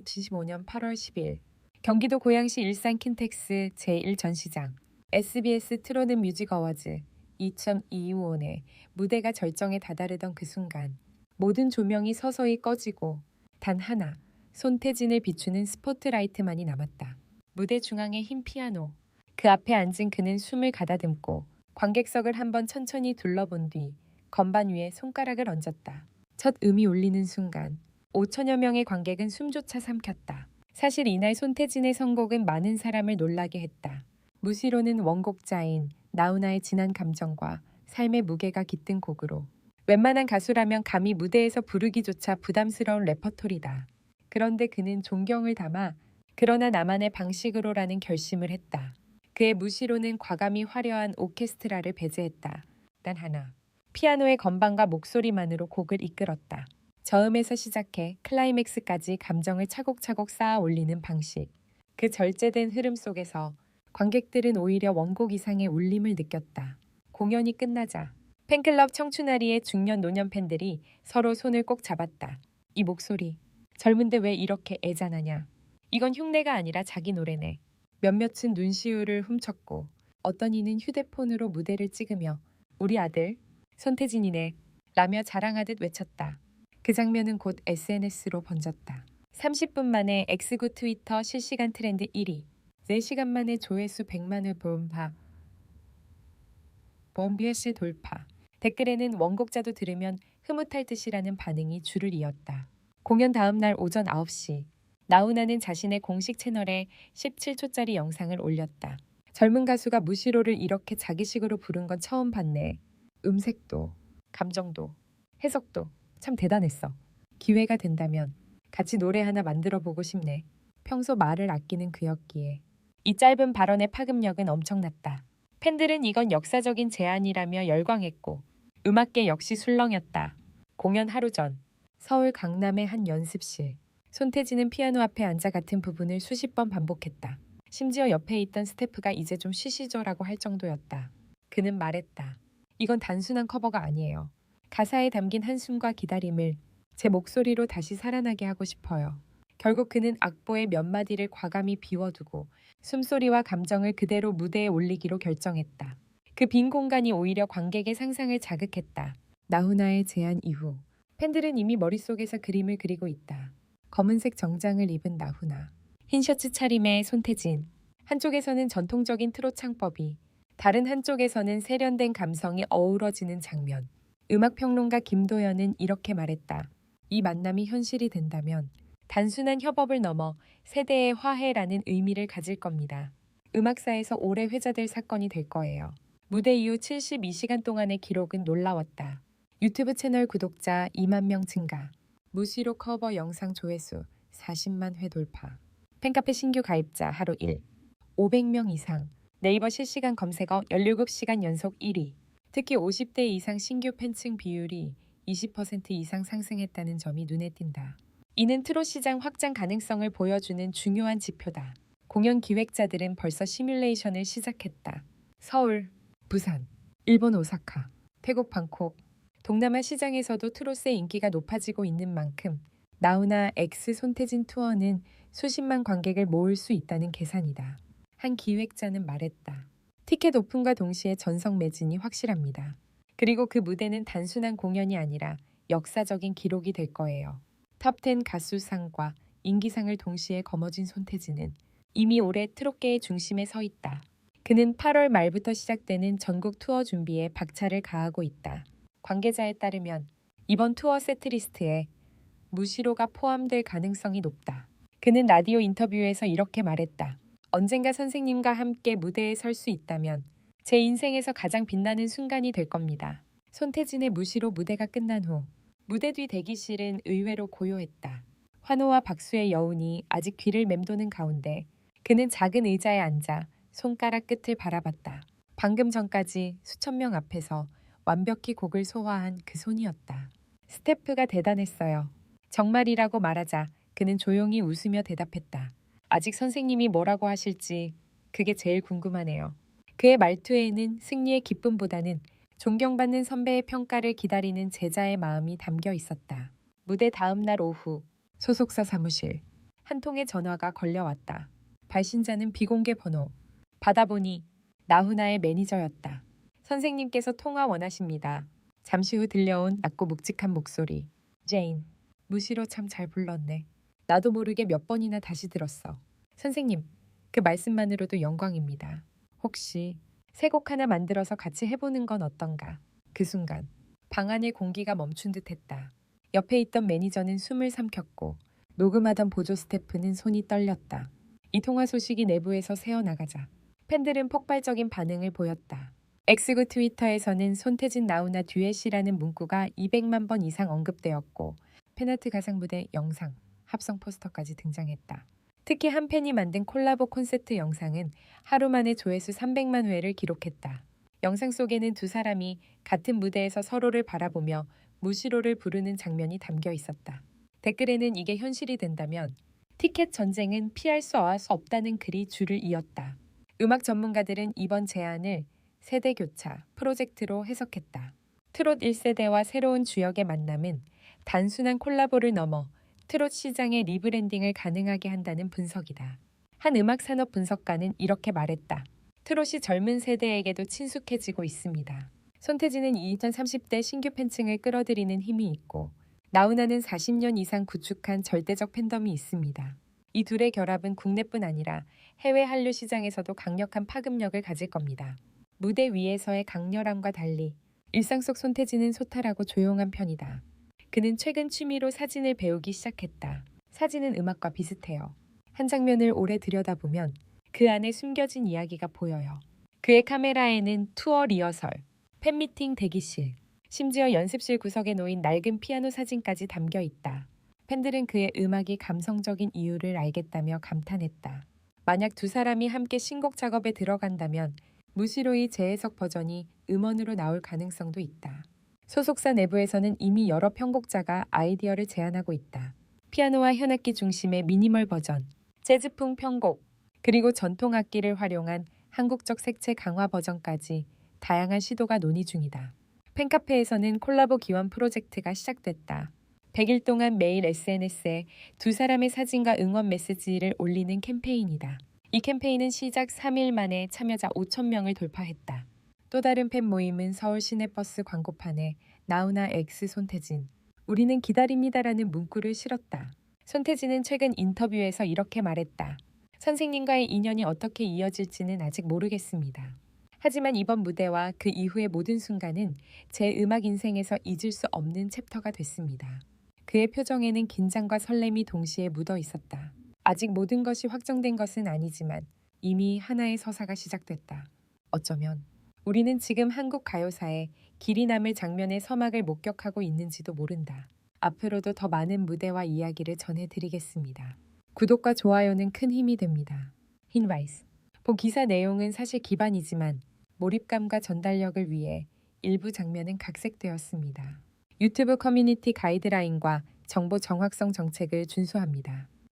2025년 8월 10일 경기도 고양시 일산 킨텍스 제1전시장 SBS 트로는 뮤직 어워즈 2025의 무대가 절정에 다다르던 그 순간 모든 조명이 서서히 꺼지고 단 하나 손태진을 비추는 스포트라이트만이 남았다. 무대 중앙에 흰 피아노 그 앞에 앉은 그는 숨을 가다듬고 관객석을 한번 천천히 둘러본 뒤 건반 위에 손가락을 얹었다. 첫 음이 울리는 순간 5천여 명의 관객은 숨조차 삼켰다. 사실 이날 손태진의 선곡은 많은 사람을 놀라게 했다. 무시로는 원곡자인 나훈아의 진한 감정과 삶의 무게가 깃든 곡으로 웬만한 가수라면 감히 무대에서 부르기조차 부담스러운 레퍼토리다. 그런데 그는 존경을 담아 그러나 나만의 방식으로라는 결심을 했다. 그의 무시로는 과감히 화려한 오케스트라를 배제했다. 단 하나. 피아노의 건반과 목소리만으로 곡을 이끌었다. 저음에서 시작해 클라이맥스까지 감정을 차곡차곡 쌓아 올리는 방식. 그 절제된 흐름 속에서 관객들은 오히려 원곡 이상의 울림을 느꼈다. 공연이 끝나자 팬클럽 청춘아리의 중년 노년 팬들이 서로 손을 꼭 잡았다. 이 목소리. 젊은데 왜 이렇게 애잔하냐. 이건 흉내가 아니라 자기 노래네. 몇몇은 눈시울을 훔쳤고 어떤 이는 휴대폰으로 무대를 찍으며 우리 아들 손태진이네 라며 자랑하듯 외쳤다. 그 장면은 곧 SNS로 번졌다. 30분 만에 X구 트위터 실시간 트렌드 1위, 4시간 만에 조회수 100만을 돌파, 범비에스 돌파. 댓글에는 원곡자도 들으면 흐뭇할 듯이라는 반응이 줄을 이었다. 공연 다음 날 오전 9시, 나훈아는 자신의 공식 채널에 17초짜리 영상을 올렸다. 젊은 가수가 무시로를 이렇게 자기식으로 부른 건 처음 봤네. 음색도, 감정도, 해석도 참 대단했어. 기회가 된다면 같이 노래 하나 만들어 보고 싶네. 평소 말을 아끼는 그였기에. 이 짧은 발언의 파급력은 엄청났다. 팬들은 이건 역사적인 제안이라며 열광했고 음악계 역시 술렁였다. 공연 하루 전 서울 강남의 한 연습실 손태진은 피아노 앞에 앉아 같은 부분을 수십 번 반복했다. 심지어 옆에 있던 스태프가 이제 좀 쉬시죠라고 할 정도였다. 그는 말했다. 이건 단순한 커버가 아니에요. 가사에 담긴 한숨과 기다림을 제 목소리로 다시 살아나게 하고 싶어요. 결국 그는 악보의 몇 마디를 과감히 비워두고 숨소리와 감정을 그대로 무대에 올리기로 결정했다. 그 빈 공간이 오히려 관객의 상상을 자극했다. 나훈아의 제안 이후 팬들은 이미 머릿속에서 그림을 그리고 있다. 검은색 정장을 입은 나훈아, 흰 셔츠 차림의 손태진, 한쪽에서는 전통적인 트롯 창법이, 다른 한쪽에서는 세련된 감성이 어우러지는 장면. 음악평론가 김도연은 이렇게 말했다. 이 만남이 현실이 된다면 단순한 협업을 넘어 세대의 화해라는 의미를 가질 겁니다. 음악사에서 오래 회자될 사건이 될 거예요. 무대 이후 72시간 동안의 기록은 놀라웠다. 유튜브 채널 구독자 2만 명 증가. 무시로 커버 영상 조회수 40만 회 돌파. 팬카페 신규 가입자 하루 1. 500명 이상. 네이버 실시간 검색어 17시간 연속 1위. 특히 50대 이상 신규 팬층 비율이 20% 이상 상승했다는 점이 눈에 띈다. 이는 트롯 시장 확장 가능성을 보여주는 중요한 지표다. 공연 기획자들은 벌써 시뮬레이션을 시작했다. 서울, 부산, 일본 오사카, 태국 방콕, 동남아 시장에서도 트롯의 인기가 높아지고 있는 만큼 나우나 X 손태진 투어는 수십만 관객을 모을 수 있다는 계산이다. 한 기획자는 말했다. 티켓 오픈과 동시에 전성 매진이 확실합니다. 그리고 그 무대는 단순한 공연이 아니라 역사적인 기록이 될 거예요. 탑10 가수상과 인기상을 동시에 거머쥔 손태진은 이미 올해 트롯계의 중심에 서 있다. 그는 8월 말부터 시작되는 전국 투어 준비에 박차를 가하고 있다. 관계자에 따르면 이번 투어 세트리스트에 무시로가 포함될 가능성이 높다. 그는 라디오 인터뷰에서 이렇게 말했다. 언젠가 선생님과 함께 무대에 설 수 있다면 제 인생에서 가장 빛나는 순간이 될 겁니다. 손태진의 무시로 무대가 끝난 후 무대 뒤 대기실은 의외로 고요했다. 환호와 박수의 여운이 아직 귀를 맴도는 가운데 그는 작은 의자에 앉아 손가락 끝을 바라봤다. 방금 전까지 수천 명 앞에서 완벽히 곡을 소화한 그 손이었다. 스태프가 대단했어요. 정말이라고 말하자 그는 조용히 웃으며 대답했다. 아직 선생님이 뭐라고 하실지 그게 제일 궁금하네요. 그의 말투에는 승리의 기쁨보다는 존경받는 선배의 평가를 기다리는 제자의 마음이 담겨 있었다. 무대 다음 날 오후 소속사 사무실 한 통의 전화가 걸려왔다. 발신자는 비공개 번호. 받아보니 나훈아의 매니저였다. 선생님께서 통화 원하십니다. 잠시 후 들려온 낮고 묵직한 목소리. 제인. 무시로 참 잘 불렀네. 나도 모르게 몇 번이나 다시 들었어. 선생님, 그 말씀만으로도 영광입니다. 혹시 새 곡 하나 만들어서 같이 해보는 건 어떤가? 그 순간 방 안의 공기가 멈춘 듯했다. 옆에 있던 매니저는 숨을 삼켰고 녹음하던 보조 스태프는 손이 떨렸다. 이 통화 소식이 내부에서 새어나가자 팬들은 폭발적인 반응을 보였다. 엑스구 트위터에서는 손태진 나우나 듀엣이라는 문구가 200만 번 이상 언급되었고 팬아트 가상 무대 영상, 합성 포스터까지 등장했다. 특히 한 팬이 만든 콜라보 콘서트 영상은 하루 만에 조회수 300만 회를 기록했다. 영상 속에는 두 사람이 같은 무대에서 서로를 바라보며 무시로를 부르는 장면이 담겨 있었다. 댓글에는 이게 현실이 된다면 티켓 전쟁은 피할 수 없다는 글이 줄을 이었다. 음악 전문가들은 이번 제안을 세대 교차 프로젝트로 해석했다. 트롯 1세대와 새로운 주역의 만남은 단순한 콜라보를 넘어 트롯 시장의 리브랜딩을 가능하게 한다는 분석이다. 한 음악 산업 분석가는 이렇게 말했다. 트롯이 젊은 세대에게도 친숙해지고 있습니다. 손태진은 2030대 신규 팬층을 끌어들이는 힘이 있고 나훈아는 40년 이상 구축한 절대적 팬덤이 있습니다. 이 둘의 결합은 국내뿐 아니라 해외 한류 시장에서도 강력한 파급력을 가질 겁니다. 무대 위에서의 강렬함과 달리 일상 속 손태진은 소탈하고 조용한 편이다. 그는 최근 취미로 사진을 배우기 시작했다. 사진은 음악과 비슷해요. 한 장면을 오래 들여다보면 그 안에 숨겨진 이야기가 보여요. 그의 카메라에는 투어 리허설, 팬미팅 대기실, 심지어 연습실 구석에 놓인 낡은 피아노 사진까지 담겨 있다. 팬들은 그의 음악이 감성적인 이유를 알겠다며 감탄했다. 만약 두 사람이 함께 신곡 작업에 들어간다면 무시로의 재해석 버전이 음원으로 나올 가능성도 있다. 소속사 내부에서는 이미 여러 편곡자가 아이디어를 제안하고 있다. 피아노와 현악기 중심의 미니멀 버전, 재즈풍 편곡, 그리고 전통 악기를 활용한 한국적 색채 강화 버전까지 다양한 시도가 논의 중이다. 팬카페에서는 콜라보 기원 프로젝트가 시작됐다. 100일 동안 매일 SNS에 두 사람의 사진과 응원 메시지를 올리는 캠페인이다. 이 캠페인은 시작 3일 만에 참여자 5천명을 돌파했다. 또 다른 팬 모임은 서울 시내버스 광고판에 나우나 엑스 손태진 우리는 기다립니다라는 문구를 실었다. 손태진은 최근 인터뷰에서 이렇게 말했다. 선생님과의 인연이 어떻게 이어질지는 아직 모르겠습니다. 하지만 이번 무대와 그 이후의 모든 순간은 제 음악 인생에서 잊을 수 없는 챕터가 됐습니다. 그의 표정에는 긴장과 설렘이 동시에 묻어 있었다. 아직 모든 것이 확정된 것은 아니지만 이미 하나의 서사가 시작됐다. 어쩌면 우리는 지금 한국 가요사의 길이 남을 장면의 서막을 목격하고 있는지도 모른다. 앞으로도 더 많은 무대와 이야기를 전해드리겠습니다. 구독과 좋아요는 큰 힘이 됩니다. 흰와이스 본 기사 내용은 사실 기반이지만 몰입감과 전달력을 위해 일부 장면은 각색되었습니다. 유튜브 커뮤니티 가이드라인과 정보 정확성 정책을 준수합니다.